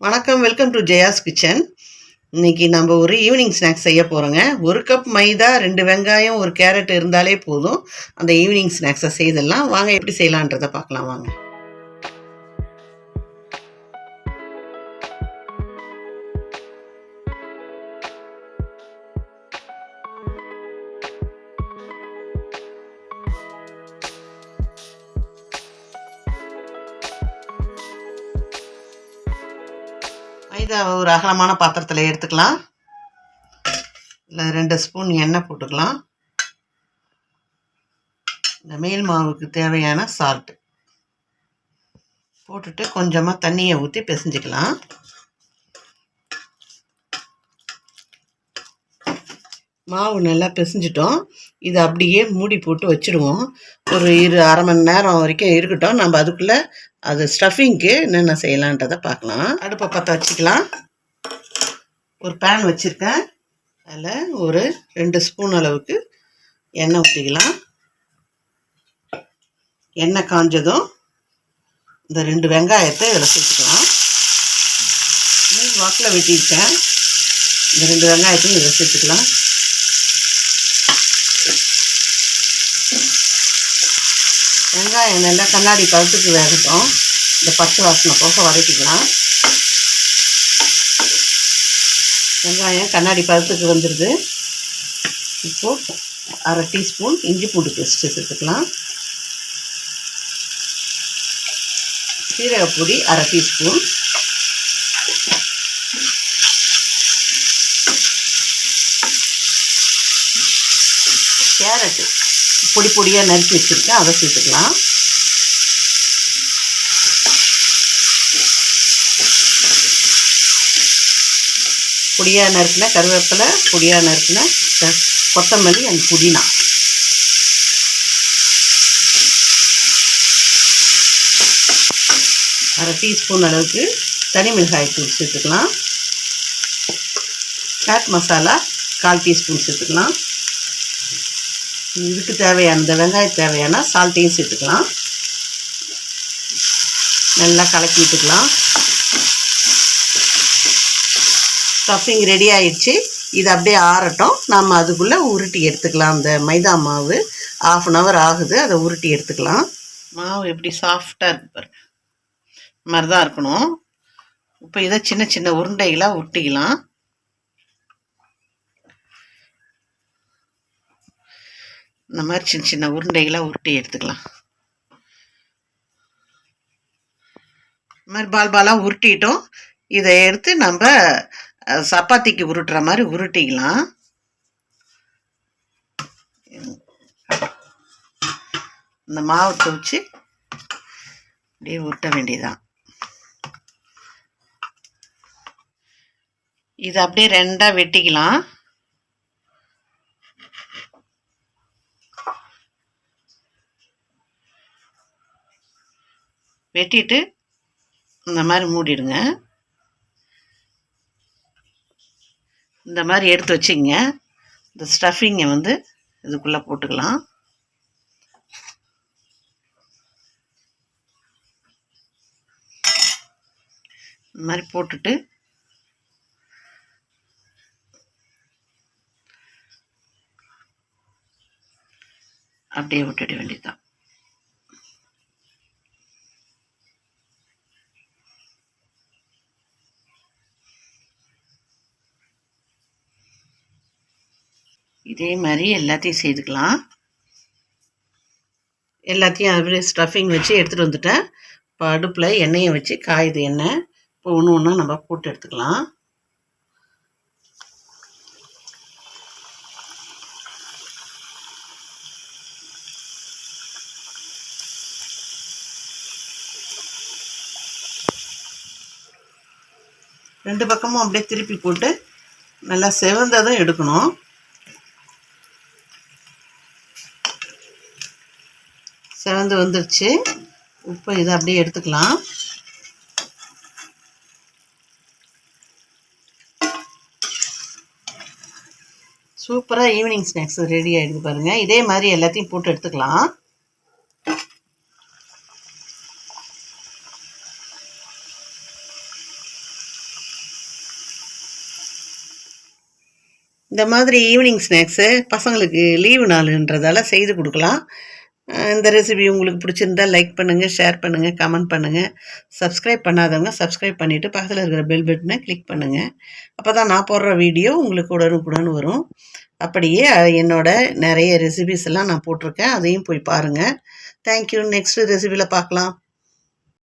வணக்கம் welcome to Jaya's kitchen இன்னைக்கு நம்ம ஒரு ஈவினிங் ஸ்நாக்ஸ் செய்ய போகிறோங்க ஒரு கப் மைதா ரெண்டு வெங்காயம் ஒரு கேரட் இருந்தாலே போதும். அந்த ஈவினிங் ஸ்நாக்ஸை செய்திடலாம் வாங்க எப்படி செய்யலான்றதை பார்க்கலாம் வாங்க. மைதாவை ஒரு அகலமான பாத்திரத்தில் எடுத்துக்கலாம். இல்லை ரெண்டு ஸ்பூன் எண்ணெய் போட்டுக்கலாம். இந்த மேல் மாவுக்கு தேவையான சால்ட்டு போட்டுட்டு கொஞ்சமாக தண்ணியை ஊற்றி பிசைஞ்சிக்கலாம். மாவு நல்லா பிசைஞ்சிட்டோம். இதை அப்படியே மூடி போட்டு வச்சுடுவோம் ஒரு இரு அரை மணி நேரம் வரைக்கும் இருக்கட்டும். நம்ம அதுக்குள்ளே அது ஸ்டஃபிங்க்கு என்னென்ன செய்யலான்றதை பார்க்கலாம். அடுப்பை பற்ற வச்சுக்கலாம். ஒரு பேன் வச்சுருக்கேன். அதில் ஒரு ரெண்டு ஸ்பூன் அளவுக்கு எண்ணெய் ஊற்றிக்கலாம். எண்ணெய் காஞ்சதும் இந்த ரெண்டு வெங்காயத்தை இதில் சேர்த்துக்கலாம். மூணு வாக்கில் வெட்டியிருக்கேன். இந்த ரெண்டு வெங்காயத்தையும் இதில் சேர்த்துக்கலாம். வெங்காயம் நல்லா கண்ணாடி பழத்துக்கு வேகட்டும். இந்த பச்சை வாசனை போக வதக்கிக்கலாம். வெங்காயம் கண்ணாடி பழத்துக்கு வந்துடுது இப்போது அரை டீஸ்பூன் இஞ்சி பூண்டு பேஸ்ட்டு சேர்த்துக்கலாம். சீரகப்பொடி அரை டீஸ்பூன். கேரட்டு பொடி பொடியாக நறுக்கி வச்சுருக்கேன். அதை சேர்த்துக்கலாம். பொடியாக நறுக்கின கருவேப்பிலை பொடியாக நறுக்கின கொத்தமல்லி அண்ட் புதினா. அரை டீஸ்பூன் அளவுக்கு தனி மிளகாய் தூள் சேர்த்துக்கலாம். சாட் மசாலா கால் டீஸ்பூன் சேர்த்துக்கலாம். இதுக்கு தேவையான இந்த வெங்காயம் தேவையான சால்ட்டையும் சேர்த்துக்கலாம். நல்லா கலக்கி விட்டுக்கலாம். ஸ்டஃபிங் ரெடி ஆயிடுச்சு. இது அப்படியே ஆறட்டும். நம்ம அதுக்குள்ளே உருட்டி எடுத்துக்கலாம். அந்த மைதா மாவு ஆஃப் அன் ஹவர் ஆகுது. அதை உருட்டி எடுத்துக்கலாம். மாவு எப்படி சாஃப்டாக இருக்கு பாருங்க மாதிரி தான் இருக்கணும். இப்போ இதை சின்ன சின்ன உருண்டைகளாக உருட்டிக்கலாம். இந்த மாதிரி சின்ன சின்ன உருண்டைகளாக உருட்டி எடுத்துக்கலாம். இந்த மாதிரி பால் பாலாக உருட்டிட்டோம். இதை எடுத்து நம்ம சப்பாத்திக்கு உருட்டுற மாதிரி உருட்டிக்கலாம். இந்த மாவு துவச்சி அப்படியே உருட்ட வேண்டியதான் இதை அப்படியே ரெண்டாக வெட்டிக்கலாம். வெட்டிட்டு இந்த மாதிரி மூடிடுங்க. இந்த மாதிரி எடுத்து வச்சுங்க. இந்த ஸ்டஃபிங்கை வந்து இதுக்குள்ளே போட்டுக்கலாம். இந்த மாதிரி போட்டுட்டு அப்படியே விட்டுட வேண்டியதுதான். இதே மாதிரி எல்லாத்தையும் செய்துக்கலாம். எல்லாத்தையும் அப்படியே ஸ்டஃபிங் வச்சு எடுத்துகிட்டு வந்துட்டேன். இப்போ அடுப்பில் எண்ணெயை வச்சு காயுது எண்ணெய். இப்போ ஒன்று ஒன்றா நம்ம போட்டு எடுத்துக்கலாம். ரெண்டு பக்கமும் அப்படியே திருப்பி போட்டு நல்லா செவந்ததும் எடுக்கணும். சிறந்து வந்துருச்சு. உப்பு இதை அப்படியே எடுத்துக்கலாம். சூப்பராக ஈவினிங் ஸ்நாக்ஸ் ரெடி ஆகிடுது பாருங்கள் இதே மாதிரி எல்லாத்தையும் போட்டு எடுத்துக்கலாம். இந்த மாதிரி ஈவினிங் ஸ்நாக்ஸு பசங்களுக்கு லீவு நாளுன்றதால செய்து கொடுக்கலாம். இந்த ரெசிபி உங்களுக்கு பிடிச்சிருந்தா லைக் பண்ணுங்கள் ஷேர் பண்ணுங்கள் கமெண்ட் பண்ணுங்கள் சப்ஸ்கிரைப் பண்ணாதவங்க சப்ஸ்கிரைப் பண்ணிவிட்டு பக்கத்தில் இருக்கிற பெல் பட்டனை கிளிக் பண்ணுங்கள் அப்போ தான் நான் போடுற வீடியோ உங்களுக்கு உடனுக்குடன் வரும். அப்படியே என்னோட நிறைய ரெசிபிஸ் எல்லாம் நான் போட்டிருக்கேன். அதையும் போய் பாருங்கள் தேங்க்யூ நெக்ஸ்ட் ரெசிபியில் பார்க்கலாம்.